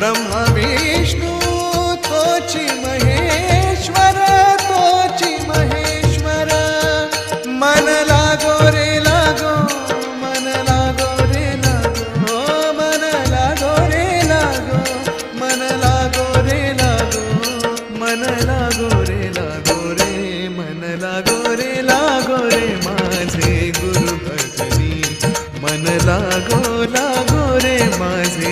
ब्रह्म विष्णु, तोचि महेश्वर तोचि महेश्वर। मन लागो रे लागो, मन लागो रे लागो, मन लागो रे लागो, मन लागो रे लागो, मन लागो रे लागो रे, मन लागो रे लागो रे माझे गुरु भजनी। मन लागो लागो रे माझे